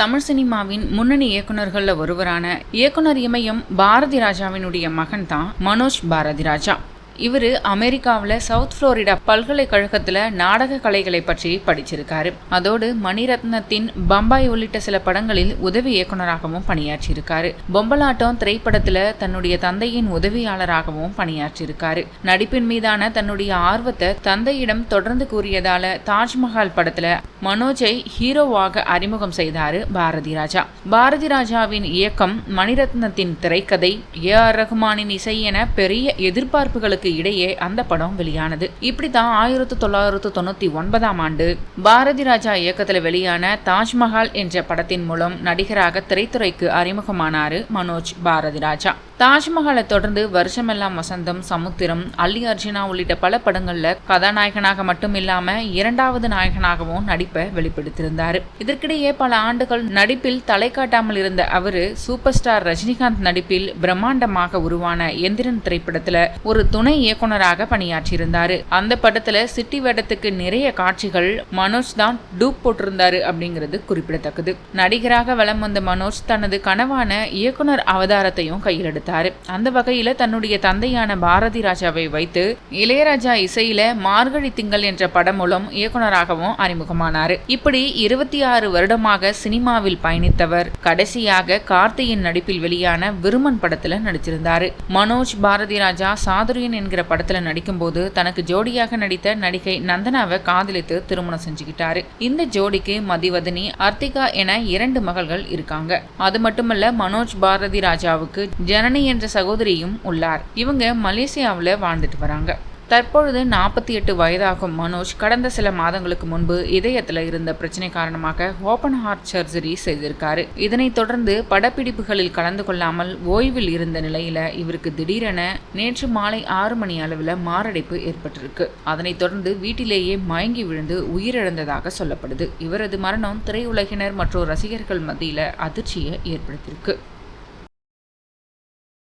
தமிழ் சினிமாவின் முன்னணி இயக்குநர்களில் ஒருவரான இயக்குனர் இமயம் பாரதி ராஜாவினுடைய மகன் தான் மனோஜ் பாரதி ராஜா. இவர் அமெரிக்காவில் சவுத் புளோரிடா பல்கலைக்கழகத்தில் நாடக கலைகளை பற்றி படிச்சிருக்காரு. அதோடு மணிரத்னத்தின் பம்பாய் உள்ளிட்ட சில படங்களில் உதவி இயக்குனராகவும் பணியாற்றியிருக்காரு. பொம்பலாட்டம் திரைப்படத்தில் தன்னுடைய தந்தையின் உதவியாளராகவும் பணியாற்றியிருக்காரு. நடிப்பின் மீதான தன்னுடைய ஆர்வத்தை தந்தையிடம் தொடர்ந்து கூறியதால தாஜ்மஹால் படத்தில் மனோஜை ஹீரோவாக அறிமுகம் செய்தாரு பாரதி ராஜா. பாரதி ராஜாவின் இயக்கம் மணிரத்னத்தின் திரைக்கதை ஏ ஆர் ரகுமானின் இசை என பெரிய எதிர்பார்ப்புகளுக்கு இடையே அந்த படம் வெளியானது. இப்படி தான் ஆயிரத்தி தொள்ளாயிரத்து தொண்ணூத்தி ஒன்பதாம் ஆண்டு பாரதி ராஜா இயக்கத்தில் வெளியான தாஜ்மஹால் என்ற படத்தின் மூலம் நடிகராக திரைத்துறைக்கு அறிமுகமானாரு மனோஜ் பாரதி ராஜா. தாஜ்மஹாலை தொடர்ந்து வருஷமெல்லாம் வசந்தம் சமுத்திரம் அல்லி அர்ஜுனா உள்ளிட்ட பல படங்கள்ல கதாநாயகனாக மட்டும் இல்லாம இரண்டாவது நாயகனாகவும் நடிப்பை வெளிப்படுத்தியிருந்தார். இதற்கிடையே பல ஆண்டுகள் நடிப்பில் தலை காட்டாமல் இருந்த அவரு சூப்பர் ஸ்டார் ரஜினிகாந்த் நடிப்பில் பிரம்மாண்டமாக உருவான எந்திரன் திரைப்படத்துல ஒரு துணை இயக்குனராக பணியாற்றியிருந்தார். அந்த படத்துல சிட்டி வேடத்துக்கு நிறைய காட்சிகள் மனோஜ் தான் டூப் போட்டிருந்தாரு அப்படிங்கிறது குறிப்பிடத்தக்கது. நடிகராக வலம் வந்த மனோஜ் தனது கனவான இயக்குனர் அவதாரத்தையும் கையில் எடுத்தாரு. அந்த வகையில தன்னுடைய தந்தையான பாரதி ராஜாவை வைத்து இளையராஜா இசையில மார்கழி திங்கள் என்ற படம் மூலம் இயக்குனராகவும் அறிமுகமானார். இப்படி இருபத்தி ஆறு வருடமாக சினிமாவில் பயணித்தவர். கடைசியாக கார்த்தியின் நடிப்பில் வெளியான விருமன் படத்துல நடிச்சிருந்தாரு. மனோஜ் பாரதி ராஜா சாதுரியன் என்கிற படத்துல நடிக்கும்போது தனக்கு ஜோடியாக நடித்த நடிகை நந்தனாவை காதலித்து திருமணம் செஞ்சுக்கிட்டாரு. இந்த ஜோடிக்கு மதிவதனி அர்த்திகா என இரண்டு மகள்கள் இருக்காங்க. அது மட்டுமல்ல மனோஜ் பாரதி ராஜாவுக்கு ஜனனி என்ற சகோதரியும் உள்ளார். இவங்க மலேசியாவில் வாழ்ந்துட்டு வராங்க. தற்பொழுது நாற்பத்தி எட்டு வயதாகும் மனோஜ் கடந்த சில மாதங்களுக்கு முன்பு இதயத்தில் இருந்த பிரச்சனை காரணமாக ஓபன் ஹார்ட் சர்ஜரி செய்திருக்காரு. இதனைத் தொடர்ந்து படப்பிடிப்புகளில் கலந்து கொள்ளாமல் ஓய்வில் இருந்த நிலையில இவருக்கு திடீரென நேற்று மாலை ஆறு மணி அளவில் மாரடைப்பு ஏற்பட்டிருக்கு. அதனைத் தொடர்ந்து வீட்டிலேயே மயங்கி விழுந்து உயிரிழந்ததாக சொல்லப்படுது. இவரது மரணம் திரையுலகினர் மற்றும் ரசிகர்கள் மத்தியில் அதிர்ச்சியை ஏற்படுத்தியிருக்கு.